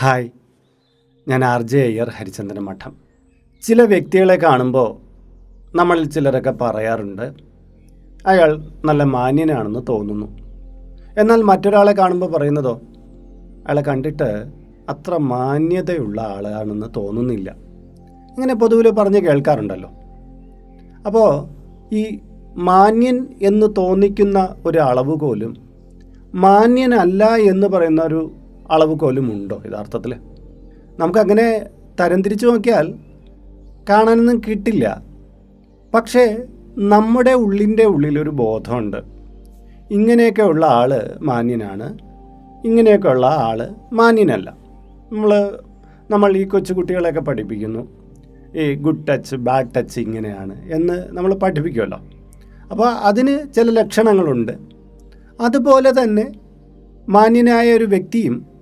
Hi. ഞാൻ R J Iyer Harichandran മഠം. ചില വ്യക്തികളെ കാണുമ്പോൾ നമ്മളിൽ ചിലരൊക്കെ പറയാറുണ്ട് അയാൾ നല്ല മാന്യനാണെന്ന് തോന്നുന്നു. എന്നാൽ മറ്റൊരാളെ കാണുമ്പോൾ പറയുന്നതോ അയാളെ കണ്ടിട്ട് അത്ര മാന്യതയുള്ള ആളാണെന്ന് തോന്നുന്നില്ല. ഇങ്ങനെ പൊതുവിൽ പറഞ്ഞ് കേൾക്കാറുണ്ടല്ലോ. അപ്പോൾ ഈ മാന്യൻ എന്ന് തോന്നിക്കുന്ന ഒരു അളവുകോലും മാന്യനല്ല എന്ന് പറയുന്ന ഒരു അളവുകോലും ഉണ്ടോ യഥാർത്ഥത്തിൽ നമുക്കങ്ങനെ തരംതിരിച്ചു നോക്കിയാൽ കാണാനൊന്നും കിട്ടില്ല. പക്ഷേ നമ്മുടെ ഉള്ളിന്റെ ഉള്ളിലൊരു ബോധമുണ്ട്. ഇങ്ങനെയൊക്കെയുള്ള ആൾ മാന്യനാണ് ഇങ്ങനെയൊക്കെയുള്ള ആൾ മാന്യനല്ല. നമ്മൾ നമ്മൾ ഈ കൊച്ചുകുട്ടികളെയൊക്കെ പഠിപ്പിക്കുന്നു. ഈ ഗുഡ് ടച്ച് ബാഡ് ടച്ച് ഇങ്ങനെയാണ് എന്ന് നമ്മൾ പഠിപ്പിക്കുമല്ലോ. അപ്പോൾ അതിന് ചില ലക്ഷണങ്ങളുണ്ട്. അതുപോലെ തന്നെ മാന്യനായ ഒരു വ്യക്തിയും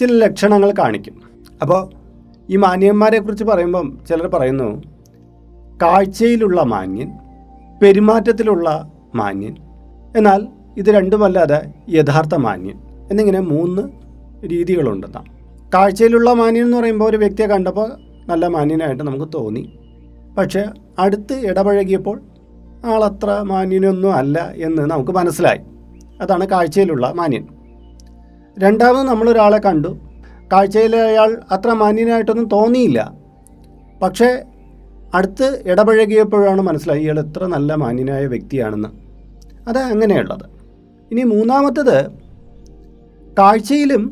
ചില ലക്ഷണങ്ങൾ കാണിക്കും. അപ്പോൾ ഈ മാന്യന്മാരെ കുറിച്ച് പറയുമ്പം ചിലർ പറയുന്നു കാഴ്ചയിലുള്ള മാന്യൻ പെരുമാറ്റത്തിലുള്ള മാന്യൻ എന്നാൽ ഇത് രണ്ടുമല്ലാതെ യഥാർത്ഥ മാന്യൻ എന്നിങ്ങനെ മൂന്ന് രീതികളുണ്ടെന്നാണ് കാഴ്ചയിലുള്ള മാന്യൻ എന്ന് പറയുമ്പോൾ ഒരു വ്യക്തിയെ കണ്ടപ്പോൾ നല്ല മാന്യനായിട്ട് നമുക്ക് തോന്നി. പക്ഷേ അടുത്ത് ഇടപഴകിയപ്പോൾ ആളത്ര മാന്യനൊന്നും അല്ല എന്ന് നമുക്ക് മനസ്സിലായി. അതാണ് കാഴ്ചയിലുള്ള മാന്യൻ. രണ്ടാമത് നമ്മളൊരാളെ കണ്ടു. കാഴ്ചയിൽ അയാൾ അത്ര മാന്യനായിട്ടൊന്നും തോന്നിയില്ല. പക്ഷേ അടുത്ത് ഇടപഴകിയപ്പോഴാണ് മനസ്സിലായി ഇയാൾ എത്ര നല്ല മാന്യനായ വ്യക്തിയാണെന്ന്. അത് അങ്ങനെയുള്ളത്. ഇനി മൂന്നാമത്തത് കാഴ്ചയിലും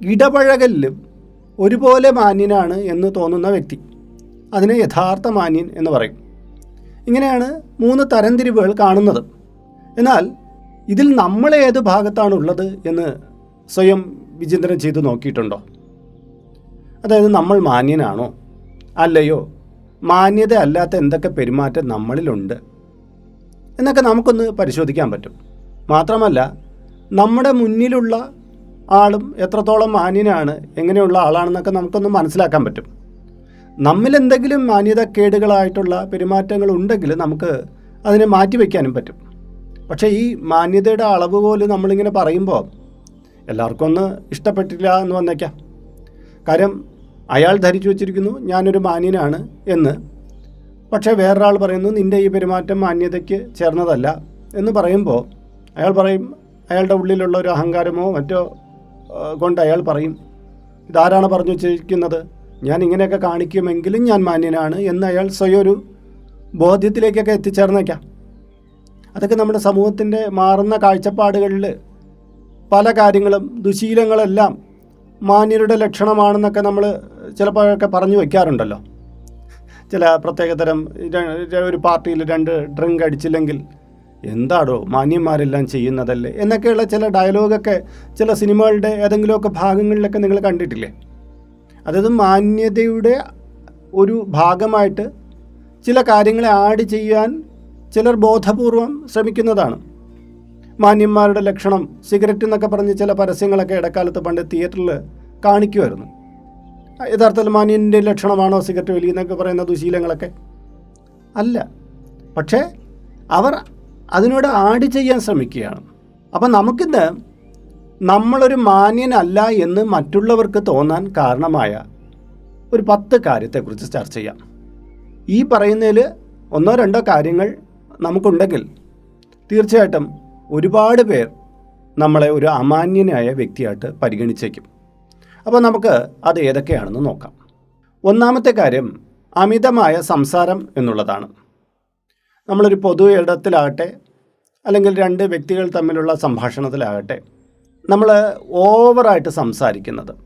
ഇടപഴകലിലും ഒരുപോലെ മാന്യനാണ് എന്ന് തോന്നുന്ന വ്യക്തി. അതിനെ യഥാർത്ഥ മാന്യൻ എന്ന് പറയും. ഇങ്ങനെയാണ് മൂന്ന് തരംതിരിവുകൾ കാണുന്നത്. എന്നാൽ ഇതിൽ നമ്മൾ ഏത് ഭാഗത്താണുള്ളത് എന്ന് സ്വയം വിചിന്തനം ചെയ്തു നോക്കിയിട്ടുണ്ടോ? അതായത് നമ്മൾ മാന്യനാണോ? അല്ലയോ? മാന്യത അല്ലാത്ത എന്തൊക്കെ പെരുമാറ്റം നമ്മളിലുണ്ട്? എന്നൊക്കെ നമുക്കൊന്ന് പരിശോധിക്കാൻ പറ്റും. മാത്രമല്ല നമ്മുടെ മുന്നിലുള്ള ആളും എത്രത്തോളം മാന്യനാണ് എങ്ങനെയുള്ള ആളാണെന്നൊക്കെ നമുക്കൊന്ന് മനസ്സിലാക്കാൻ പറ്റും. നമ്മിൽ എന്തെങ്കിലും മാന്യതക്കേടുകളായിട്ടുള്ള പെരുമാറ്റങ്ങൾ ഉണ്ടെങ്കിൽ നമുക്ക് അതിനെ മാറ്റിവെക്കാനും പറ്റും. പക്ഷേ ഈ മാന്യതയുടെ അളവ് പോലും നമ്മളിങ്ങനെ പറയുമ്പോൾ എല്ലാവർക്കും ഒന്ന് ഇഷ്ടപ്പെട്ടില്ല എന്ന് വന്നേക്കാം. കാര്യം അയാൾ ധരിച്ചു വച്ചിരിക്കുന്നു ഞാനൊരു മാന്യനാണ് എന്ന്. പക്ഷേ വേറൊരാൾ പറയുന്നു നിന്റെ ഈ പെരുമാറ്റം മാന്യതയ്ക്ക് ചേർന്നതല്ല എന്ന് പറയുമ്പോൾ അയാൾ പറയും അയാളുടെ ഉള്ളിലുള്ള ഒരു അഹങ്കാരമോ മറ്റോ കൊണ്ട് അയാൾ പറയും ഇതാരാണ് പറഞ്ഞു വച്ചിരിക്കുന്നത്? ഞാൻ ഇങ്ങനെയൊക്കെ കാണിക്കുമെങ്കിലും ഞാൻ മാന്യനാണ് എന്ന് അയാൾ സ്വയം ഒരു ബോധ്യത്തിലേക്കൊക്കെ എത്തിച്ചേർന്നേക്കാം. അതൊക്കെ നമ്മുടെ സമൂഹത്തിന്റെ മാറുന്ന കാഴ്ചപ്പാടുകളിൽ പല കാര്യങ്ങളും ദുശീലങ്ങളെല്ലാം മാന്യരുടെ ലക്ഷണമാണെന്നൊക്കെ നമ്മൾ ചിലപ്പോഴൊക്കെ പറഞ്ഞു വയ്ക്കാറുണ്ടല്ലോ ചില പ്രത്യേകതരം ഒരു പാർട്ടിയിൽ രണ്ട് ഡ്രിങ്ക് അടിച്ചില്ലെങ്കിൽ എന്താടോ മാന്യന്മാരെല്ലാം ചെയ്യുന്നതല്ലേ? എന്നൊക്കെയുള്ള ചില ഡയലോഗൊക്കെ ചില സിനിമകളുടെ ഏതെങ്കിലുമൊക്കെ ഭാഗങ്ങളിലൊക്കെ നിങ്ങൾ കണ്ടിട്ടില്ലേ? അതായത് മാന്യതയുടെ ഒരു ഭാഗമായിട്ട് ചില കാര്യങ്ങളെ ആഡ് ചെയ്യാൻ ചിലർ ബോധപൂർവം ശ്രമിക്കുന്നതാണ്. മാന്യന്മാരുടെ ലക്ഷണം സിഗരറ്റ് എന്നൊക്കെ പറഞ്ഞ് ചില പരസ്യങ്ങളൊക്കെ ഇടക്കാലത്ത് പണ്ട് തിയേറ്ററിൽ കാണിക്കുമായിരുന്നു. യഥാർത്ഥത്തിൽ മാന്യന്റെ ലക്ഷണമാണോ സിഗരറ്റ് വലി എന്നൊക്കെ പറയുന്ന ദുശീലങ്ങളൊക്കെ? അല്ല. പക്ഷേ അവർ അതിനോട് ആഡ് ചെയ്യാൻ ശ്രമിക്കുകയാണ്. അപ്പം നമുക്കിന്ന് നമ്മളൊരു മാന്യനല്ല എന്ന് മറ്റുള്ളവർക്ക് തോന്നാൻ കാരണമായ ഒരു പത്ത് കാര്യത്തെക്കുറിച്ച് ചർച്ച ചെയ്യാം. ഈ പറയുന്നതിൽ ഒന്നോ രണ്ടോ കാര്യങ്ങൾ നമുക്കുണ്ടെങ്കിൽ തീർച്ചയായിട്ടും ഒരുപാട് പേർ നമ്മളെ ഒരു അമാന്യനായ വ്യക്തിയായിട്ട് പരിഗണിച്ചേക്കും. അപ്പോൾ നമുക്ക് അത് ഏതൊക്കെയാണെന്ന് നോക്കാം. ഒന്നാമത്തെ കാര്യം അമിതമായ സംസാരം എന്നുള്ളതാണ്. നമ്മളൊരു പൊതു ഇടത്തിലാകട്ടെ അല്ലെങ്കിൽ രണ്ട് വ്യക്തികൾ തമ്മിലുള്ള സംഭാഷണത്തിലാകട്ടെ നമ്മൾ ഓവറായിട്ട് സംസാരിക്കുന്നത്.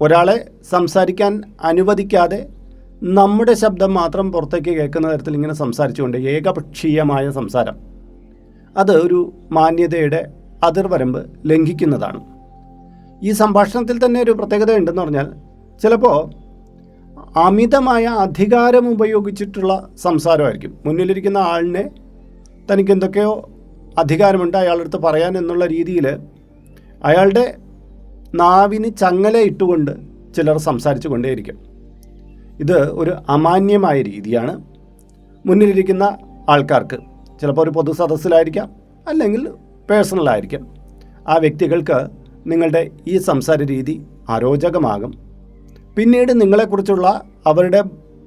ഒരാളെ സംസാരിക്കാൻ അനുവദിക്കാതെ നമ്മുടെ ശബ്ദം മാത്രം പുറത്തേക്ക് കേൾക്കുന്ന തരത്തിൽ ഇങ്ങനെ സംസാരിച്ചുകൊണ്ട് ഏകപക്ഷീയമായ സംസാരം. അത് ഒരു മാന്യതയുടെ അതിർവരമ്പ് ലംഘിക്കുന്നതാണ്. ഈ സംഭാഷണത്തിൽ തന്നെ ഒരു പ്രത്യേകത ഉണ്ടെന്ന് പറഞ്ഞാൽ ചിലപ്പോൾ അമിതമായ അധികാരം ഉപയോഗിച്ചിട്ടുള്ള സംസാരമായിരിക്കും. മുന്നിലിരിക്കുന്ന ആളിനെ തനിക്ക് എന്തൊക്കെയോ അധികാരമുണ്ട് അയാളുടെ അടുത്ത് പറയാൻ എന്നുള്ള രീതിയിൽ അയാളുടെ നാവിന് ചങ്ങല ഇട്ടുകൊണ്ട് ചിലർ സംസാരിച്ചു കൊണ്ടേയിരിക്കും ഇത് ഒരു അമാന്യമായ രീതിയാണ് മുന്നിലിരിക്കുന്ന ആൾക്കാർക്ക്. ചിലപ്പോൾ ഒരു പൊതു സദസ്സിലായിരിക്കാം അല്ലെങ്കിൽ പേഴ്സണലായിരിക്കാം. ആ വ്യക്തികൾക്ക് നിങ്ങളുടെ ഈ സംസാര രീതി അരോചകമാകും പിന്നീട് നിങ്ങളെക്കുറിച്ചുള്ള അവരുടെ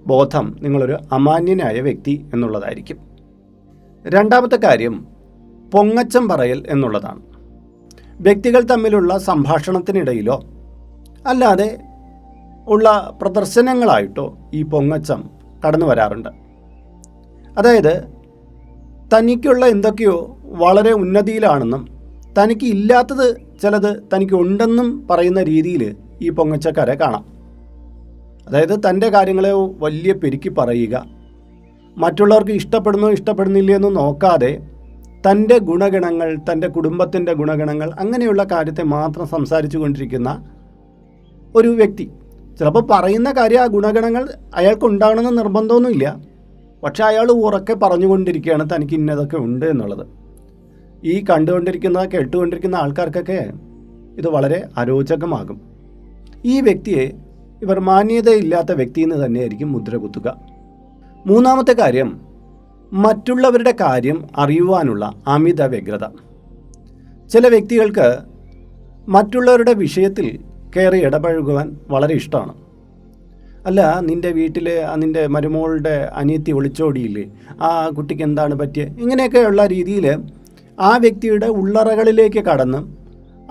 ബോധം നിങ്ങളൊരു അമാന്യനായ വ്യക്തി എന്നുള്ളതായിരിക്കും. രണ്ടാമത്തെ കാര്യം പൊങ്ങച്ചം പറയൽ എന്നുള്ളതാണ്. വ്യക്തികൾ തമ്മിലുള്ള സംഭാഷണത്തിനിടയിലോ അല്ലാതെ ഉള്ള പ്രദർശനങ്ങളായിട്ടോ ഈ പൊങ്ങച്ചം കടന്നു വരാറുണ്ട് അതായത് തനിക്കുള്ള എന്തൊക്കെയോ വളരെ ഉന്നതിയിലാണെന്നും തനിക്ക് ഇല്ലാത്തത് ചിലത് തനിക്ക് ഉണ്ടെന്നും പറയുന്ന രീതിയിൽ ഈ പൊങ്ങച്ചക്കാരെ കാണാം. അതായത് തന്റെ കാര്യങ്ങളെ വലിയ പെരുക്കി പറയുക. മറ്റുള്ളവർക്ക് ഇഷ്ടപ്പെടുന്നോ ഇഷ്ടപ്പെടുന്നില്ല എന്ന് നോക്കാതെ തന്റെ ഗുണഗണങ്ങൾ തന്റെ കുടുംബത്തിന്റെ ഗുണഗണങ്ങൾ അങ്ങനെയുള്ള കാര്യത്തെ മാത്രം സംസാരിച്ചു കൊണ്ടിരിക്കുന്ന ഒരു വ്യക്തി. ചിലപ്പോൾ പറയുന്ന കാര്യം ആ ഗുണഗണങ്ങൾ അയാൾക്ക് ഉണ്ടാകണമെന്ന് നിർബന്ധമൊന്നുമില്ല. പക്ഷേ അയാൾ ഉറക്കെ പറഞ്ഞുകൊണ്ടിരിക്കുകയാണ് തനിക്ക് ഇന്നതൊക്കെ ഉണ്ട് എന്നുള്ളത്. ഈ കണ്ടുകൊണ്ടിരിക്കുന്ന കേട്ടുകൊണ്ടിരിക്കുന്ന ആൾക്കാർക്കൊക്കെ ഇത് വളരെ അരോചകമാകും. ഈ വ്യക്തിയെ ഇവർ മാന്യതയില്ലാത്ത വ്യക്തി എന്ന് തന്നെയായിരിക്കും മുദ്ര കുത്തുക. മൂന്നാമത്തെ കാര്യം മറ്റുള്ളവരുടെ കാര്യം അറിയുവാനുള്ള അമിത വ്യഗ്രത. ചില വ്യക്തികൾക്ക് മറ്റുള്ളവരുടെ വിഷയത്തിൽ കയറി ഇടപഴകുവാൻ വളരെ ഇഷ്ടമാണ്. അല്ല നിന്റെ വീട്ടിൽ നിന്റെ മരുമോളുടെ അനിയത്തി ഒളിച്ചോടിയില്ലേ? ആ കുട്ടിക്ക് എന്താണ് പറ്റിയത് ഇങ്ങനെയൊക്കെയുള്ള രീതിയിൽ ആ വ്യക്തിയുടെ ഉള്ളറകളിലേക്ക് കടന്ന്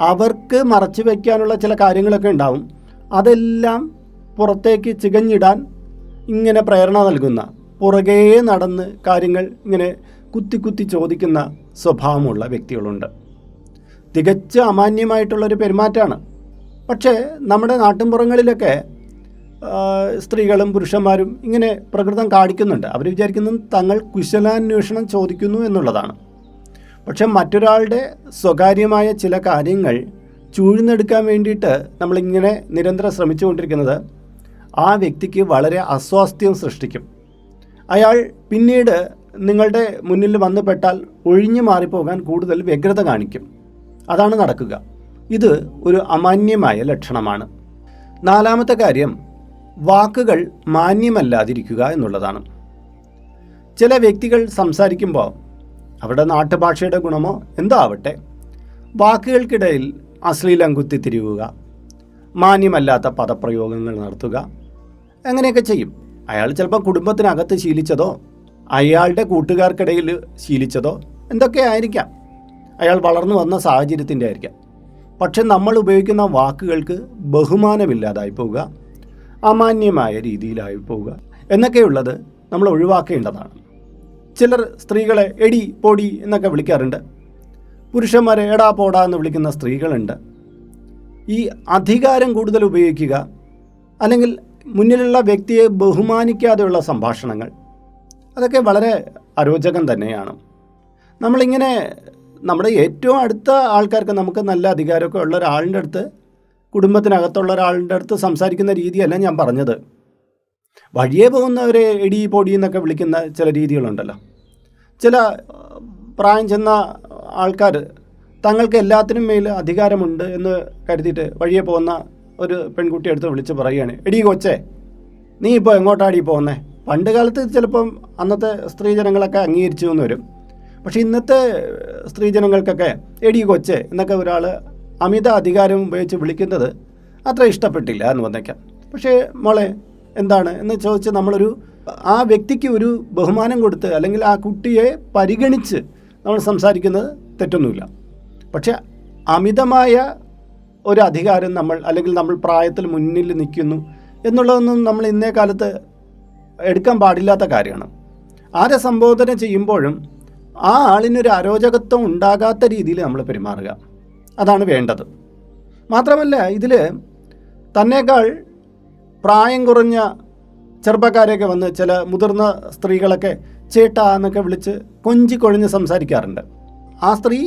അവർക്ക് മറച്ചു വയ്ക്കാനുള്ള ചില കാര്യങ്ങളൊക്കെ ഉണ്ടാവും. അതെല്ലാം പുറത്തേക്ക് ചികഞ്ഞിടാൻ ഇങ്ങനെ പ്രേരണ നൽകുന്ന പുറകേ നടന്ന് കാര്യങ്ങൾ ഇങ്ങനെ കുത്തി കുത്തി ചോദിക്കുന്ന സ്വഭാവമുള്ള വ്യക്തികളുണ്ട്. തികച്ച അമാന്യമായിട്ടുള്ളൊരു പെരുമാറ്റമാണ്. പക്ഷേ നമ്മുടെ നാട്ടിൻപുറങ്ങളിലൊക്കെ സ്ത്രീകളും പുരുഷന്മാരും ഇങ്ങനെ പ്രകൃതം കാണിക്കുന്നുണ്ട്. അവർ വിചാരിക്കുന്നത് തങ്ങൾ കുശലാന്വേഷണം ചോദിക്കുന്നു എന്നുള്ളതാണ്. പക്ഷെ മറ്റൊരാളുടെ സ്വകാര്യമായ ചില കാര്യങ്ങൾ ചൂഴ്ന്നെടുക്കാൻ വേണ്ടിയിട്ട് നമ്മളിങ്ങനെ നിരന്തരം ശ്രമിച്ചുകൊണ്ടിരിക്കുന്നത് ആ വ്യക്തിക്ക് വളരെ അസ്വാസ്ഥ്യം സൃഷ്ടിക്കും. അയാൾ പിന്നീട് നിങ്ങളുടെ മുന്നിൽ വന്നു പെട്ടാൽ ഒഴിഞ്ഞു മാറിപ്പോകാൻ കൂടുതൽ വ്യഗ്രത കാണിക്കും. അതാണ് നടക്കുക. ഇത് ഒരു അമാന്യമായ ലക്ഷണമാണ്. നാലാമത്തെ കാര്യം വാക്കുകൾ മാന്യമല്ലാതിരിക്കുക എന്നുള്ളതാണ്. ചില വ്യക്തികൾ സംസാരിക്കുമ്പോൾ അവരുടെ നാട്ടുഭാഷയുടെ ഗുണമോ എന്തോ ആവട്ടെ വാക്കുകൾക്കിടയിൽ അശ്ലീലം കുത്തിത്തിരിവുക മാന്യമല്ലാത്ത പദപ്രയോഗങ്ങൾ നടത്തുക അങ്ങനെയൊക്കെ ചെയ്യും. അയാൾ ചിലപ്പോൾ കുടുംബത്തിനകത്ത് ശീലിച്ചതോ അയാളുടെ കൂട്ടുകാർക്കിടയിൽ ശീലിച്ചതോ എന്തൊക്കെ ആയിരിക്കാം. അയാൾ വളർന്നു വന്ന സാഹചര്യത്തിന്റെ ആയിരിക്കാം. പക്ഷെ നമ്മൾ ഉപയോഗിക്കുന്ന വാക്കുകൾക്ക് ബഹുമാനമില്ലാതായി പോവുക അമാന്യമായ രീതിയിലായി പോവുക. എന്നൊക്കെയുള്ളത് നമ്മൾ ഒഴിവാക്കേണ്ടതാണ്. ചിലർ സ്ത്രീകളെ എടി പൊടി എന്നൊക്കെ വിളിക്കാറുണ്ട്. പുരുഷന്മാരെ എടാ പോടാ എന്ന് വിളിക്കുന്ന സ്ത്രീകളുണ്ട്. ഈ അധികാരം കൂടുതൽ ഉപയോഗിക്കുക അല്ലെങ്കിൽ മുന്നിലുള്ള വ്യക്തിയെ ബഹുമാനിക്കാതെയുള്ള സംഭാഷണങ്ങൾ അതൊക്കെ വളരെ അരോചകം തന്നെയാണ്. നമ്മളിങ്ങനെ നമ്മുടെ ഏറ്റവും അടുത്ത ആൾക്കാർക്ക് നമുക്ക് നല്ല അധികാരമൊക്കെ ഉള്ള ഒരാളിന്റെ അടുത്ത് കുടുംബത്തിനകത്തുള്ള ഒരാളുടെ അടുത്ത് സംസാരിക്കുന്ന രീതിയല്ല ഞാൻ പറഞ്ഞത്. വഴിയെ പോകുന്നവരെ എടി പൊടി എന്നൊക്കെ വിളിക്കുന്ന ചില രീതികളുണ്ടല്ലോ. ചില പ്രായം ചെന്ന ആൾക്കാർ തങ്ങൾക്ക് എല്ലാത്തിനും മേൽ അധികാരമുണ്ട് എന്ന് കരുതിയിട്ട് വഴിയെ പോകുന്ന ഒരു പെൺകുട്ടി അടുത്ത് വിളിച്ച് പറയുകയാണ്. എടി കൊച്ചേ നീ ഇപ്പോൾ എങ്ങോട്ടാടി പോകുന്നേ? പണ്ട് കാലത്ത് ചിലപ്പം അന്നത്തെ സ്ത്രീജനങ്ങളൊക്കെ അംഗീകരിച്ചു എന്ന് വരും. പക്ഷേ ഇന്നത്തെ സ്ത്രീജനങ്ങൾക്കൊക്കെ എടി കൊച്ചേ എന്നൊക്കെ ഒരാൾ അമിത അധികാരം ഉപയോഗിച്ച് വിളിക്കുന്നത് അത്ര ഇഷ്ടപ്പെട്ടില്ല എന്ന് വന്നേക്കാം. പക്ഷേ മോളെ എന്താണ്? എന്ന് ചോദിച്ച് നമ്മളൊരു ആ വ്യക്തിക്ക് ഒരു ബഹുമാനം കൊടുത്ത് അല്ലെങ്കിൽ ആ കുട്ടിയെ പരിഗണിച്ച് നമ്മൾ സംസാരിക്കുന്നത് തെറ്റൊന്നുമില്ല. പക്ഷേ അമിതമായ ഒരു അധികാരം നമ്മൾ അല്ലെങ്കിൽ നമ്മൾ പ്രായത്തിൽ മുന്നിൽ നിൽക്കുന്നു എന്നുള്ളതൊന്നും നമ്മൾ ഇന്നേ കാലത്ത് എടുക്കാൻ പാടില്ലാത്ത കാര്യമാണ്. ആരെ സംബോധന ചെയ്യുമ്പോഴും ആ ആളിനൊരു അരോചകത്വം ഉണ്ടാകാത്ത രീതിയിൽ നമ്മൾ പെരുമാറുക. അതാണ് വേണ്ടത്. മാത്രമല്ല ഇതിൽ തന്നേക്കാൾ പ്രായം കുറഞ്ഞ ചെറുപ്പക്കാരെയൊക്കെ വന്ന് ചില മുതിർന്ന സ്ത്രീകളൊക്കെ ചേട്ടാ എന്നൊക്കെ വിളിച്ച് കൊഞ്ചി കൊഴിഞ്ഞ് സംസാരിക്കാറുണ്ട്. ആ സ്ത്രീ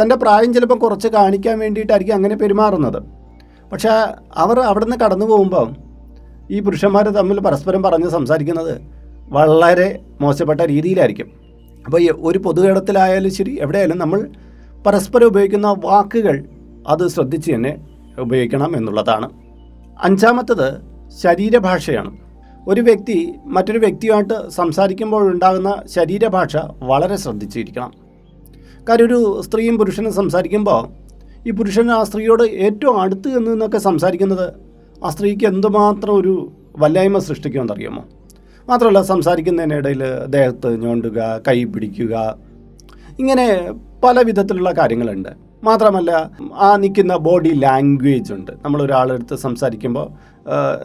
തന്റെ പ്രായം ചിലപ്പോൾ കുറച്ച് കാണിക്കാൻ വേണ്ടിയിട്ടായിരിക്കും അങ്ങനെ പെരുമാറുന്നത്. പക്ഷേ അവർ അവിടെ നിന്ന് കടന്നു പോകുമ്പം ഈ പുരുഷന്മാർ തമ്മിൽ പരസ്പരം പറഞ്ഞ് സംസാരിക്കുന്നത് വളരെ മോശപ്പെട്ട രീതിയിലായിരിക്കും. അപ്പോൾ ഒരു പൊതുകേടത്തിലായാലും ശരി എവിടെയായാലും നമ്മൾ പരസ്പരം ഉപയോഗിക്കുന്ന വാക്കുകൾ അത് ശ്രദ്ധിച്ച് തന്നെ ഉപയോഗിക്കണം എന്നുള്ളതാണ്. അഞ്ചാമത്തത് ശരീരഭാഷയാണ്. ഒരു വ്യക്തി മറ്റൊരു വ്യക്തിയുമായിട്ട് സംസാരിക്കുമ്പോൾ ഉണ്ടാകുന്ന ശരീരഭാഷ വളരെ ശ്രദ്ധിച്ചിരിക്കണം. കാര്യം ഒരു സ്ത്രീയും പുരുഷനും സംസാരിക്കുമ്പോൾ ഈ പുരുഷൻ ആ സ്ത്രീയോട് ഏറ്റവും അടുത്ത് എന്ന് നിന്നൊക്കെ സംസാരിക്കുന്നത് ആ സ്ത്രീക്ക് എന്തുമാത്രം ഒരു വല്ലായ്മ സൃഷ്ടിക്കുമെന്നറിയാമോ മാത്രമല്ല സംസാരിക്കുന്നതിനിടയിൽ ദേഹത്ത് ഞോണ്ടുക കൈ പിടിക്കുക ഇങ്ങനെ പല വിധത്തിലുള്ള കാര്യങ്ങളുണ്ട്. മാത്രമല്ല ആ നിൽക്കുന്ന ബോഡി ലാംഗ്വേജ് ഉണ്ട്. നമ്മൾ ഒരാളെടുത്ത് സംസാരിക്കുമ്പോൾ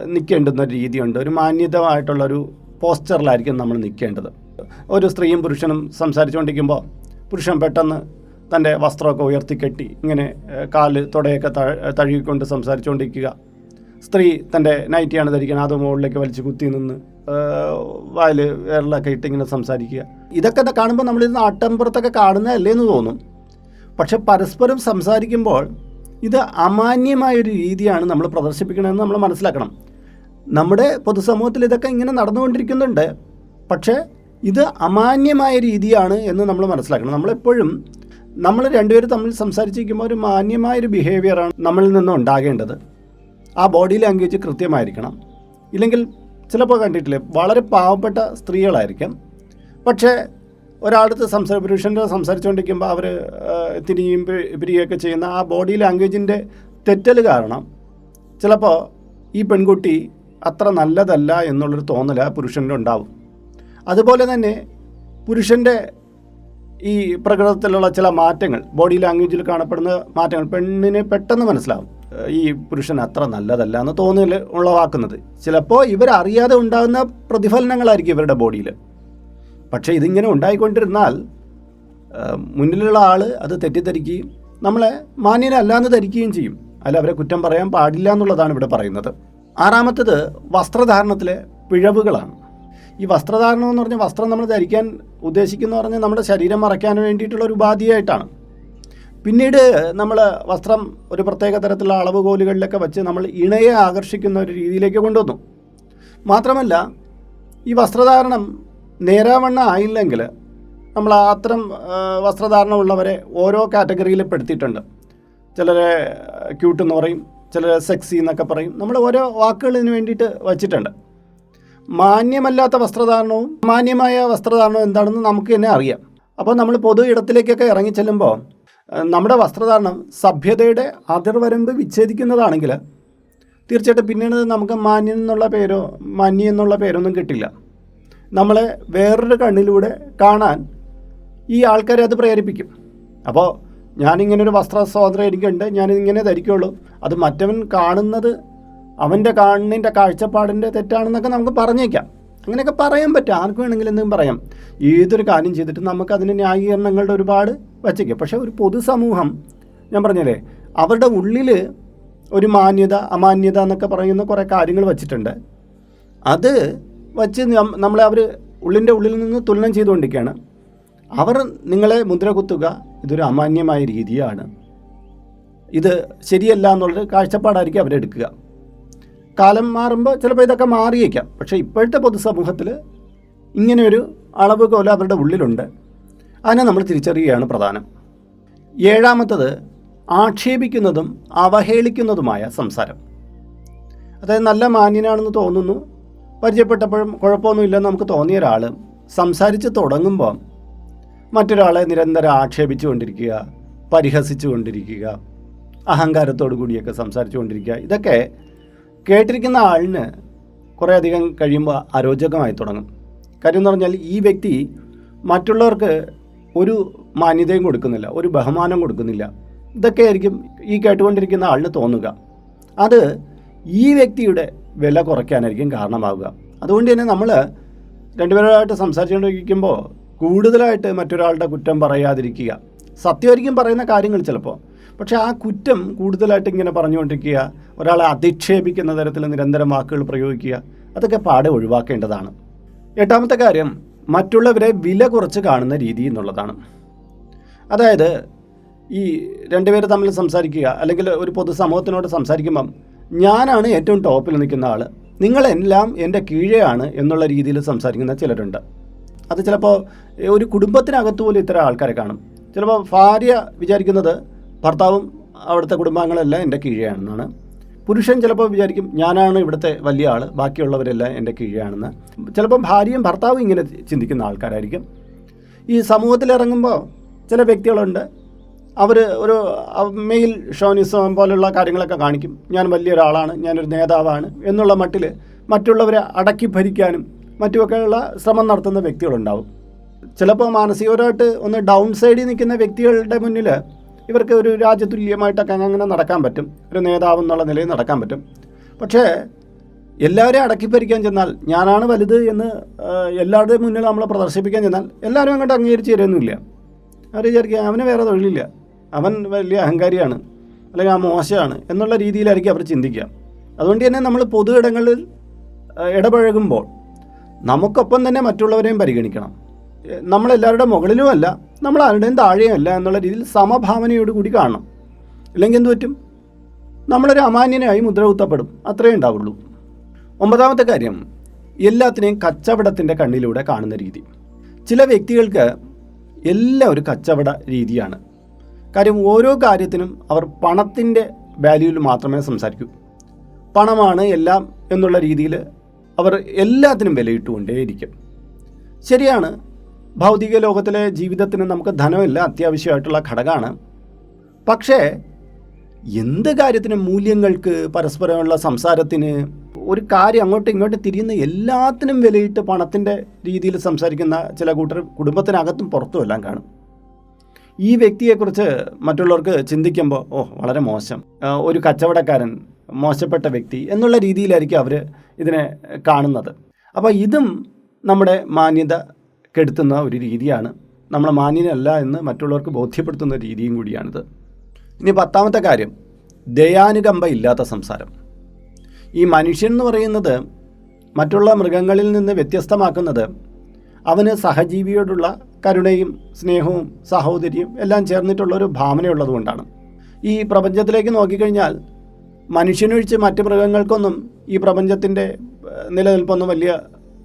നിൽക്കേണ്ടുന്ന രീതിയുണ്ട്. ഒരു മാന്യതമായിട്ടുള്ളൊരു പോസ്റ്ററിലായിരിക്കും നമ്മൾ നിൽക്കേണ്ടത്. ഒരു സ്ത്രീയും പുരുഷനും സംസാരിച്ചുകൊണ്ടിരിക്കുമ്പോൾ പുരുഷൻ പെട്ടെന്ന് തന്റെ വസ്ത്രമൊക്കെ ഉയർത്തിക്കെട്ടി ഇങ്ങനെ കാൽ തുടയൊക്കെ തഴ- തഴുകിക്കൊണ്ട് സംസാരിച്ചുകൊണ്ടിരിക്കുക. സ്ത്രീ തന്റെ നൈറ്റിയാണ് ധരിക്കുന്നത്. അത് മുകളിലേക്ക് വലിച്ചു കുത്തി നിന്ന് വായിൽ വിരലൊക്കെ ഇട്ട് ഇങ്ങനെ സംസാരിക്കുക. ഇതൊക്കെ കാണുമ്പോൾ കാണുമ്പോൾ ഇത് നാട്ടമ്പുറത്തൊക്കെ കാണുന്നതല്ലേ എന്ന് തോന്നും. പക്ഷെ പരസ്പരം സംസാരിക്കുമ്പോൾ ഇത് അമാന്യമായൊരു രീതിയാണ് നമ്മൾ പ്രദർശിപ്പിക്കണമെന്ന് നമ്മൾ മനസ്സിലാക്കണം. നമ്മുടെ പൊതുസമൂഹത്തിൽ ഇതൊക്കെ ഇങ്ങനെ നടന്നുകൊണ്ടിരിക്കുന്നുണ്ട്. പക്ഷേ ഇത് അമാന്യമായ രീതിയാണ് എന്ന് നമ്മൾ മനസ്സിലാക്കണം. നമ്മളെപ്പോഴും നമ്മൾ രണ്ടുപേരും തമ്മിൽ സംസാരിച്ചിരിക്കുമ്പോൾ ഒരു മാന്യമായൊരു ബിഹേവിയറാണ് നമ്മളിൽ നിന്ന് ഉണ്ടാകേണ്ടത്. ആ ബോഡി ലാംഗ്വേജ് കൃത്യമായിരിക്കണം. ഇല്ലെങ്കിൽ ചിലപ്പോൾ കണ്ടിട്ടില്ലേ വളരെ പാവപ്പെട്ട സ്ത്രീകളായിരിക്കും. പക്ഷേ ഒരാളടുത്ത് സംസാര പുരുഷന്റെ സംസാരിച്ചുകൊണ്ടിരിക്കുമ്പോൾ അവർ തിരിയും പിരിയുകയൊക്കെ ചെയ്യുന്ന ആ ബോഡി ലാംഗ്വേജിന്റെ തെറ്റൽ കാരണം ചിലപ്പോൾ ഈ പെൺകുട്ടി അത്ര നല്ലതല്ല എന്നുള്ളൊരു തോന്നൽ ആ പുരുഷന്റെ ഉണ്ടാവും. അതുപോലെ തന്നെ പുരുഷന്റെ ഈ പ്രകൃതത്തിലുള്ള ചില മാറ്റങ്ങൾ ബോഡി ലാംഗ്വേജിൽ കാണപ്പെടുന്ന മാറ്റങ്ങൾ പെണ്ണിന് പെട്ടെന്ന് മനസ്സിലാവും. ഈ പുരുഷൻ അത്ര നല്ലതല്ല എന്ന് തോന്നൽ ഉളവാക്കുന്നത്. ചിലപ്പോൾ ഇവരറിയാതെ ഉണ്ടാകുന്ന പ്രതിഫലനങ്ങളായിരിക്കും ഇവരുടെ ബോഡിയിൽ. പക്ഷേ ഇതിങ്ങനെ ഉണ്ടായിക്കൊണ്ടിരുന്നാൽ മുന്നിലുള്ള ആൾ അത് തെറ്റിദ്ധരിക്കുകയും നമ്മളെ മാന്യനല്ലാന്ന് ധരിക്കുകയും ചെയ്യും. അല്ല അവരെ കുറ്റം പറയാൻ പാടില്ല എന്നുള്ളതാണ് ഇവിടെ പറയുന്നത്. ആറാമത്തത് വസ്ത്രധാരണത്തിലെ പിഴവുകളാണ്. ഈ വസ്ത്രധാരണം എന്ന് പറഞ്ഞാൽ വസ്ത്രം നമ്മൾ ധരിക്കാൻ ഉദ്ദേശിക്കുന്നു പറഞ്ഞാൽ നമ്മുടെ ശരീരം മറയ്ക്കാൻ വേണ്ടിയിട്ടുള്ള ഒരു ഉപാധിയായിട്ടാണ്. പിന്നീട് നമ്മൾ വസ്ത്രം ഒരു പ്രത്യേക തരത്തിലുള്ള അളവുകോലുകളിലൊക്കെ വെച്ച് നമ്മൾ ഇണയെ ആകർഷിക്കുന്ന ഒരു രീതിയിലേക്ക് കൊണ്ടുവന്നു. മാത്രമല്ല ഈ വസ്ത്രധാരണം നേരാവണ്ണ ആയില്ലെങ്കിൽ നമ്മൾ അത്തരം വസ്ത്രധാരണം ഉള്ളവരെ ഓരോ കാറ്റഗറിയിൽ പെടുത്തിയിട്ടുണ്ട്. ചിലരെ ക്യൂട്ട് എന്ന് പറയും ചിലരെ സെക്സി എന്നൊക്കെ പറയും. നമ്മൾ ഓരോ വാക്കുകളിന് വേണ്ടിയിട്ട് വച്ചിട്ടുണ്ട്. മാന്യമല്ലാത്ത വസ്ത്രധാരണവും മാന്യമായ വസ്ത്രധാരണവും എന്താണെന്ന് നമുക്ക് തന്നെ അറിയാം. അപ്പോൾ നമ്മൾ പൊതു ഇടത്തിലേക്കൊക്കെ ഇറങ്ങി ചെല്ലുമ്പോൾ നമ്മുടെ വസ്ത്രധാരണം സഭ്യതയുടെ അതിർവരമ്പ് വിച്ഛേദിക്കുന്നതാണെങ്കിൽ തീർച്ചയായിട്ടും പിന്നീട് നമുക്ക് മാന്യൻ എന്നുള്ള പേരോ മാന്യ എന്നുള്ള പേരൊന്നും കിട്ടില്ല. നമ്മളെ വേറൊരു കണ്ണിലൂടെ കാണാൻ ഈ ആൾക്കാരെ അത് പ്രേരിപ്പിക്കും. അപ്പോൾ ഞാനിങ്ങനെ ഒരു വസ്ത്ര സ്വാതന്ത്ര്യം എനിക്കുണ്ട് ഞാനിങ്ങനെ ധരിക്കുള്ളൂ. അത് മറ്റവൻ കാണുന്നത് അവന്റെ കണ്ണിന്റെ കാഴ്ചപ്പാടിന്റെ തെറ്റാണെന്നൊക്കെ നമുക്ക് പറഞ്ഞേക്കാം. അങ്ങനെയൊക്കെ പറയാൻ പറ്റും. ആർക്ക് വേണമെങ്കിലും എന്തും പറയാം. ഏതൊരു കാര്യം ചെയ്തിട്ട് നമുക്ക് ന്യായീകരണങ്ങളുടെ ഒരുപാട് വച്ചേക്കാം പക്ഷേ ഒരു പൊതുസമൂഹം ഞാൻ പറഞ്ഞല്ലേ അവരുടെ ഉള്ളിൽ ഒരു മാന്യത അമാന്യത എന്നൊക്കെ പറയുന്ന കുറേ കാര്യങ്ങൾ വച്ചിട്ടുണ്ട്. അത് വച്ച് നമ്മളെ അവർ ഉള്ളിന്റെ ഉള്ളിൽ നിന്ന് തുലനം ചെയ്തുകൊണ്ടിരിക്കുകയാണ്. അവർ നിങ്ങളെ മുദ്ര കുത്തുക ഇതൊരു അമാന്യമായ രീതിയാണ്. ഇത് ശരിയല്ല എന്നുള്ളൊരു കാഴ്ചപ്പാടായിരിക്കും അവരെടുക്കുക. കാലം മാറുമ്പോൾ ചിലപ്പോൾ ഇതൊക്കെ മാറിയേക്കാം. പക്ഷേ ഇപ്പോഴത്തെ പൊതുസമൂഹത്തിൽ ഇങ്ങനെയൊരു അളവ് പോലെ അവരുടെ ഉള്ളിലുണ്ട്. അതിനെ നമ്മൾ തിരിച്ചറിയുകയാണ് പ്രധാനം. ഏഴാമത്തത് ആക്ഷേപിക്കുന്നതും അവഹേളിക്കുന്നതുമായ സംസാരം. അതായത് നല്ല മാന്യനാണെന്ന് തോന്നുന്നു പരിചയപ്പെട്ടപ്പോഴും കുഴപ്പമൊന്നുമില്ലെന്ന് നമുക്ക് തോന്നിയ ഒരാൾ സംസാരിച്ച് തുടങ്ങുമ്പോൾ മറ്റൊരാളെ നിരന്തരം ആക്ഷേപിച്ചു കൊണ്ടിരിക്കുക പരിഹസിച്ചു കൊണ്ടിരിക്കുക അഹങ്കാരത്തോടു കൂടിയൊക്കെ സംസാരിച്ചു കൊണ്ടിരിക്കുക ഇതൊക്കെ കേട്ടിരിക്കുന്ന ആളിന് കുറേയധികം കഴിയുമ്പോൾ അരോചകമായി തുടങ്ങും. കാര്യം എന്ന് പറഞ്ഞാൽ ഈ വ്യക്തി മറ്റുള്ളവർക്ക് ഒരു മാന്യതയും കൊടുക്കുന്നില്ല ഒരു ബഹുമാനം കൊടുക്കുന്നില്ല. ഇതൊക്കെ ആയിരിക്കും ഈ കേട്ടുകൊണ്ടിരിക്കുന്ന ആളിന് തോന്നുക. അത് ഈ വ്യക്തിയുടെ വില കുറയ്ക്കാനായിരിക്കും കാരണമാവുക. അതുകൊണ്ട് തന്നെ നമ്മൾ രണ്ടുപേരുമായിട്ട് സംസാരിച്ചുകൊണ്ടിരിക്കുമ്പോൾ കൂടുതലായിട്ട് മറ്റൊരാളുടെ കുറ്റം പറയാതിരിക്കുക. സത്യമായിരിക്കും പറയുന്ന കാര്യങ്ങൾ ചിലപ്പോൾ. പക്ഷേ ആ കുറ്റം കൂടുതലായിട്ട് ഇങ്ങനെ പറഞ്ഞുകൊണ്ടിരിക്കുക ഒരാളെ അധിക്ഷേപിക്കുന്ന തരത്തിൽ നിരന്തരം വാക്കുകൾ പ്രയോഗിക്കുക അതൊക്കെ പാടെ ഒഴിവാക്കേണ്ടതാണ്. എട്ടാമത്തെ കാര്യം മറ്റുള്ളവരെ വില കുറച്ച് കാണുന്ന രീതി എന്നുള്ളതാണ്. അതായത് ഈ രണ്ടുപേർ തമ്മിൽ സംസാരിക്കുക അല്ലെങ്കിൽ ഒരു പൊതുസമൂഹത്തിനോട് സംസാരിക്കുമ്പം ഞാനാണ് ഏറ്റവും ടോപ്പിൽ നിൽക്കുന്ന ആൾ നിങ്ങളെല്ലാം എന്റെ കീഴെയാണ് എന്നുള്ള രീതിയിൽ സംസാരിക്കുന്ന ചിലരുണ്ട്. അത് ചിലപ്പോൾ ഒരു കുടുംബത്തിനകത്ത് പോലും ഇത്തരം ആൾക്കാരെ കാണും. ചിലപ്പോൾ ഭാര്യ വിചാരിക്കുന്നത് ഭർത്താവും അവിടുത്തെ കുടുംബാംഗങ്ങളെല്ലാം എന്റെ കീഴെയാണെന്നാണ്. പുരുഷൻ ചിലപ്പോൾ വിചാരിക്കും ഞാനാണ് ഇവിടുത്തെ വലിയ ആൾ ബാക്കിയുള്ളവരെല്ലാം എന്റെ കീഴാണെന്ന്. ചിലപ്പം ഭാര്യയും ഭർത്താവും ഇങ്ങനെ ചിന്തിക്കുന്ന ആൾക്കാരായിരിക്കും. ഈ സമൂഹത്തിൽ ഇറങ്ങുമ്പോൾ ചില വ്യക്തികളുണ്ട്. അവർ ഒരു മെയിൽ ഷോനിസം പോലുള്ള കാര്യങ്ങളൊക്കെ കാണിക്കും. ഞാൻ വലിയൊരാളാണ് ഞാനൊരു നേതാവാണ് എന്നുള്ള മട്ടിൽ മറ്റുള്ളവരെ അടക്കി ഭരിക്കാനും മറ്റുമൊക്കെയുള്ള ശ്രമം നടത്തുന്ന വ്യക്തികളുണ്ടാവും. ചിലപ്പോൾ മാനസികപരമായിട്ട് ഒന്ന് ഡൗൺ സൈഡിൽ നിൽക്കുന്ന വ്യക്തികളുടെ മുന്നിൽ ഇവർക്ക് ഒരു രാജ്യതുല്യമായിട്ടൊക്കെ അങ്ങനെ നടക്കാൻ പറ്റും. ഒരു നേതാവ് എന്നുള്ള നിലയിൽ നടക്കാൻ പറ്റും. പക്ഷേ എല്ലാവരെയും അടക്കി ഭരിക്കാൻ ചെന്നാൽ ഞാനാണ് വലുത് എന്ന് എല്ലാവരുടെയും മുന്നിൽ നമ്മളെ പ്രദർശിപ്പിക്കാൻ ചെന്നാൽ എല്ലാവരും അങ്ങോട്ട് അംഗീകരിച്ച് തരുമൊന്നുമില്ല അവർ വിചാരിക്കുക അവന് വേറെ തൊഴിലില്ല. അവൻ വലിയ അഹങ്കാരിയാണ് അല്ലെങ്കിൽ ആ മോശമാണ് എന്നുള്ള രീതിയിലായിരിക്കും അവർ ചിന്തിക്കുക. അതുകൊണ്ട് തന്നെ നമ്മൾ പൊതു ഇടങ്ങളിൽ ഇടപഴകുമ്പോൾ നമുക്കൊപ്പം തന്നെ മറ്റുള്ളവരെയും പരിഗണിക്കണം. നമ്മളെല്ലാവരുടെ മുകളിലുമല്ല നമ്മൾ ആരുടെയും താഴെയല്ല എന്നുള്ള രീതിയിൽ സമഭാവനയോട് കൂടി കാണണം. ഇല്ലെങ്കിൽ എന്ത് പറ്റും? നമ്മളൊരു അമാന്യനായി മുദ്ര കുത്തപ്പെടും. അത്രയേ ഉണ്ടാവുള്ളൂ. ഒമ്പതാമത്തെ കാര്യം എല്ലാത്തിനെയും കച്ചവടത്തിന്റെ കണ്ണിലൂടെ കാണുന്ന രീതി. ചില വ്യക്തികൾക്ക് എല്ലാം ഒരു കച്ചവട രീതിയാണ്. കാര്യം ഓരോ കാര്യത്തിനും അവർ പണത്തിന്റെ വാല്യൂവിൽ മാത്രമേ സംസാരിക്കൂ. പണമാണ് എല്ലാം എന്നുള്ള രീതിയിൽ അവർ എല്ലാത്തിനും വിലയിട്ടുകൊണ്ടേയിരിക്കും. ശരിയാണ് ഭൗതിക ലോകത്തിലെ ജീവിതത്തിന് നമുക്ക് ധനമില്ല അത്യാവശ്യമായിട്ടുള്ള ഘടകമാണ്. പക്ഷേ എന്ത് കാര്യത്തിനും മൂല്യങ്ങൾക്ക് പരസ്പരമുള്ള സംസാരത്തിന് ഒരു കാര്യം അങ്ങോട്ടും ഇങ്ങോട്ടും തിരിയുന്ന എല്ലാത്തിനും വിലയിട്ട് പണത്തിന്റെ രീതിയിൽ സംസാരിക്കുന്ന ചില കൂട്ടർ കുടുംബത്തിനകത്തും പുറത്തും എല്ലാം കാണും. ഈ വ്യക്തിയെക്കുറിച്ച് മറ്റുള്ളവർക്ക് ചിന്തിക്കുമ്പോൾ ഓ വളരെ മോശം. ഒരു കച്ചവടക്കാരൻ മോശപ്പെട്ട വ്യക്തി എന്നുള്ള രീതിയിലായിരിക്കും അവർ ഇതിനെ കാണുന്നത്. അപ്പോൾ ഇതും നമ്മുടെ മാന്യത കെടുത്തുന്ന ഒരു രീതിയാണ്. നമ്മൾ മാന്യനല്ല എന്ന് മറ്റുള്ളവർക്ക് ബോധ്യപ്പെടുത്തുന്ന രീതിയും കൂടിയാണിത്. ഇനി പത്താമത്തെ കാര്യം ദയാനുകമ്പ ഇല്ലാത്ത സംസാരം. ഈ മനുഷ്യൻ എന്ന് പറയുന്നത് മറ്റുള്ള മൃഗങ്ങളിൽ നിന്ന് വ്യത്യസ്തമാക്കുന്നത് അവന് സഹജീവിയോടുള്ള കരുണയും സ്നേഹവും സഹോദര്യം എല്ലാം ചേർന്നിട്ടുള്ള ഒരു ഭാവനയുള്ളതുകൊണ്ടാണ് ഈ പ്രപഞ്ചത്തിലേക്ക് നോക്കിക്കഴിഞ്ഞാൽ മനുഷ്യനൊഴിച്ച് മറ്റ് മൃഗങ്ങൾക്കൊന്നും ഈ പ്രപഞ്ചത്തിന്റെ നിലനിൽപ്പൊന്നും വലിയ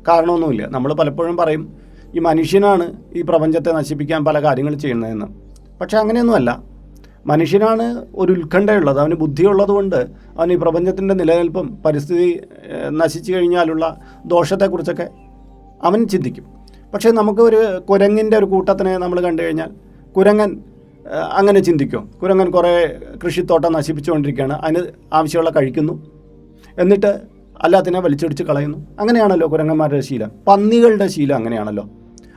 കാരണമൊന്നുമില്ല. നമ്മൾ പലപ്പോഴും പറയും ഈ മനുഷ്യനാണ് ഈ പ്രപഞ്ചത്തെ നശിപ്പിക്കാൻ പല കാര്യങ്ങൾ ചെയ്യുന്നതെന്ന്. പക്ഷേ അങ്ങനെയൊന്നുമല്ല. മനുഷ്യനാണ് ഒരു ഉത്കണ്ഠയുള്ളത്. അവന് ബുദ്ധിയുള്ളത് കൊണ്ട് അവൻ ഈ പ്രപഞ്ചത്തിന്റെ നിലനിൽപ്പും പരിസ്ഥിതി നശിച്ചു കഴിഞ്ഞാലുള്ള ദോഷത്തെക്കുറിച്ചൊക്കെ അവൻ ചിന്തിക്കും. പക്ഷേ നമുക്ക് ഒരു കുരങ്ങിന്റെ ഒരു കൂട്ടത്തിനെ നമ്മൾ കണ്ടു കഴിഞ്ഞാൽ കുരങ്ങൻ അങ്ങനെ ചിന്തിക്കും. കുരങ്ങൻ കുറേ കൃഷിത്തോട്ടം നശിപ്പിച്ചുകൊണ്ടിരിക്കുകയാണ്. അതിന് ആവശ്യമുള്ള കഴിക്കുന്നു. എന്നിട്ട് അല്ലാത്തിനെ വലിച്ചൊടിച്ച് കളയുന്നു. അങ്ങനെയാണല്ലോ കുരങ്ങന്മാരുടെ ശീലം. പന്നികളുടെ ശീലം അങ്ങനെയാണല്ലോ.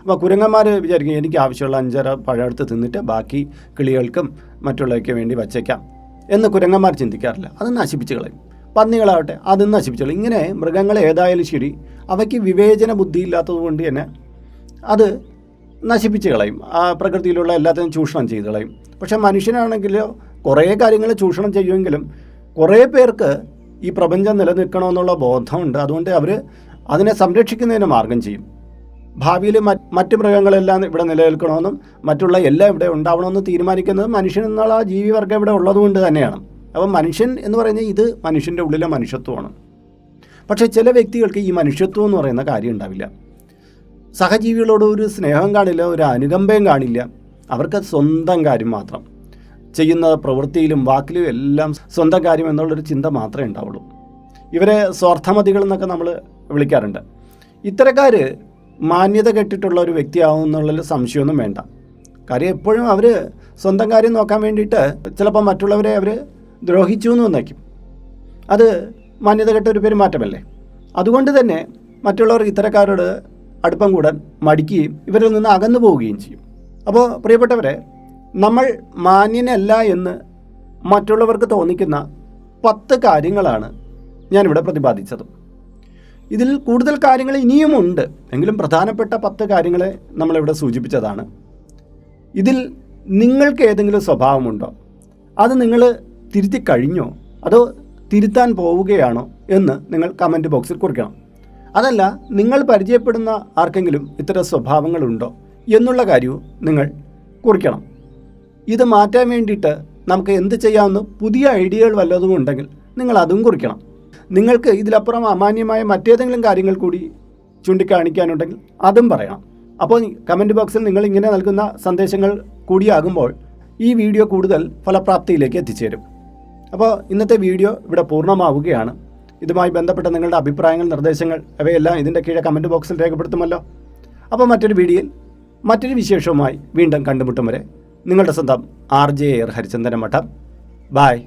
അപ്പോൾ കുരങ്ങന്മാർ വിചാരിക്കും എനിക്ക് ആവശ്യമുള്ള അഞ്ചര പഴമെടുത്ത് തിന്നിട്ട് ബാക്കി കിളികൾക്കും മറ്റുള്ളവയ്ക്ക് വേണ്ടി വച്ചേക്കാം എന്ന് കുരങ്ങന്മാർ ചിന്തിക്കാറില്ല. അത് നശിപ്പിച്ച് കളയും. പന്നികളാവട്ടെ അത് നശിപ്പിച്ചു കളയും. ഇങ്ങനെ മൃഗങ്ങൾ ഏതായാലും ശരി അവയ്ക്ക് വിവേചന ബുദ്ധി ഇല്ലാത്തത് കൊണ്ട് തന്നെ അത് നശിപ്പിച്ച് കളയും. ആ പ്രകൃതിയിലുള്ള എല്ലാത്തിനും ചൂഷണം ചെയ്ത് കളയും. പക്ഷേ മനുഷ്യനാണെങ്കിലോ കുറേ കാര്യങ്ങൾ ചൂഷണം ചെയ്യുമെങ്കിലും കുറേ പേർക്ക് ഈ പ്രപഞ്ചം നിലനിൽക്കണമെന്നുള്ള ബോധമുണ്ട്. അതുകൊണ്ട് അവർ അതിനെ സംരക്ഷിക്കുന്നതിന് മാർഗം ചെയ്യും. ഭാവിയിൽ മറ്റ് മൃഗങ്ങളെല്ലാം ഇവിടെ നിലനിൽക്കണമെന്നും മറ്റുള്ള എല്ലാം ഇവിടെ ഉണ്ടാവണമെന്ന് തീരുമാനിക്കുന്നത് മനുഷ്യൻ എന്നുള്ള ആ ജീവിവർഗം ഇവിടെ ഉള്ളതുകൊണ്ട് തന്നെയാണ്. അപ്പം മനുഷ്യൻ എന്ന് പറയുന്നത് ഇത് മനുഷ്യന്റെ ഉള്ളിലെ മനുഷ്യത്വമാണ്. പക്ഷേ ചില വ്യക്തികൾക്ക് ഈ മനുഷ്യത്വം എന്ന് പറയുന്ന കാര്യം ഉണ്ടാവില്ല. സഹജീവികളോട് ഒരു സ്നേഹം കാണില്ല ഒരു അനുകമ്പയും കാണില്ല. അവർക്ക് സ്വന്തം കാര്യം മാത്രം. ചെയ്യുന്ന പ്രവൃത്തിയിലും വാക്കിലും എല്ലാം സ്വന്തം കാര്യം എന്നുള്ളൊരു ചിന്ത മാത്രമേ ഉണ്ടാവുള്ളൂ. ഇവരെ സ്വാർത്ഥമതികൾ എന്നൊക്കെ നമ്മൾ വിളിക്കാറുണ്ട്. ഇത്തരക്കാർ മാന്യത കെട്ടിട്ടുള്ള ഒരു വ്യക്തിയാവും എന്നുള്ളതിൽ സംശയമൊന്നും വേണ്ട. കാര്യം എപ്പോഴും അവർ സ്വന്തം കാര്യം നോക്കാൻ വേണ്ടിയിട്ട് ചിലപ്പോൾ മറ്റുള്ളവരെ അവർ ദ്രോഹിച്ചു എന്ന് വന്നേക്കും അത് മാന്യത കെട്ട ഒരു പെരുമാറ്റമല്ലേ? അതുകൊണ്ട് തന്നെ മറ്റുള്ളവർ ഇത്തരക്കാരോട് അടുപ്പം കൂടാൻ മടിക്കുകയും ഇവരിൽ നിന്ന് അകന്നു പോവുകയും ചെയ്യും. അപ്പോൾ പ്രിയപ്പെട്ടവരെ നമ്മൾ മാന്യനല്ല എന്ന് മറ്റുള്ളവർക്ക് തോന്നിക്കുന്ന പത്ത് കാര്യങ്ങളാണ് ഞാനിവിടെ പ്രതിപാദിച്ചത്. ഇതിൽ കൂടുതൽ കാര്യങ്ങൾ ഇനിയുമുണ്ട് എങ്കിലും പ്രധാനപ്പെട്ട പത്ത് കാര്യങ്ങളെ നമ്മളിവിടെ സൂചിപ്പിച്ചതാണ്. ഇതിൽ നിങ്ങൾക്ക് ഏതെങ്കിലും സ്വഭാവമുണ്ടോ? അത് നിങ്ങൾ തിരുത്തി കഴിഞ്ഞോ? അതോ തിരുത്താൻ പോവുകയാണോ എന്ന് നിങ്ങൾ കമന്റ് ബോക്സിൽ കുറിക്കണം. അതല്ല നിങ്ങൾ പരിചയപ്പെടുന്ന ആർക്കെങ്കിലും ഇത്തരം സ്വഭാവങ്ങളുണ്ടോ എന്നുള്ള കാര്യവും നിങ്ങൾ കുറിക്കണം. ഇത് മാറ്റാൻ വേണ്ടിയിട്ട് നമുക്ക് എന്ത് ചെയ്യാമെന്ന് പുതിയ ഐഡിയകൾ വല്ലതും ഉണ്ടെങ്കിൽ നിങ്ങൾ അതും കുറിക്കണം. നിങ്ങൾക്ക് ഇതിലപ്പുറം അമാന്യമായ മറ്റേതെങ്കിലും കാര്യങ്ങൾ കൂടി ചൂണ്ടിക്കാണിക്കാനുണ്ടെങ്കിൽ അതും പറയണം അപ്പോൾ കമന്റ് ബോക്സിൽ നിങ്ങൾ ഇങ്ങനെ നൽകുന്ന സന്ദേശങ്ങൾ കൂടിയാകുമ്പോൾ ഈ വീഡിയോ കൂടുതൽ ഫലപ്രാപ്തിയിലേക്ക് എത്തിച്ചേരും. അപ്പോൾ ഇന്നത്തെ വീഡിയോ ഇവിടെ പൂർണമാവുകയാണ്. ഇതുമായി ബന്ധപ്പെട്ട നിങ്ങളുടെ അഭിപ്രായങ്ങൾ നിർദ്ദേശങ്ങൾ അവയെല്ലാം ഇതിന്റെ കീഴെ കമന്റ് ബോക്സിൽ രേഖപ്പെടുത്തുമല്ലോ. അപ്പോൾ മറ്റൊരു വീഡിയോയിൽ മറ്റൊരു വിശേഷവുമായി വീണ്ടും കണ്ടുമുട്ടും വരെ നിങ്ങളുടെ സ്വന്തം ആർ ജെ എയർ ഹരിചന്ദന മഠം ബായ്